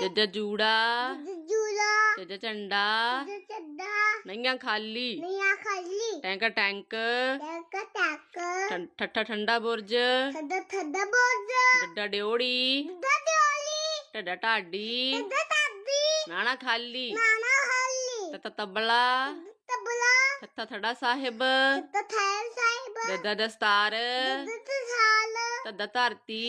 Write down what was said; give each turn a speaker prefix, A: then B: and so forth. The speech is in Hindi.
A: जजा जूड़ा। जजा चंडा।
B: चंडा।
A: नैया खाली। Tanker tank. ठट्ठा ठंडा बुर्ज।
B: ठंडा
A: ड्योड़ी। डड्डा ढाडी नाना खाली। तबला।
B: तबला।
A: थड़ा साहेब।
B: थत्था
A: दस्तार। डड्डा धरती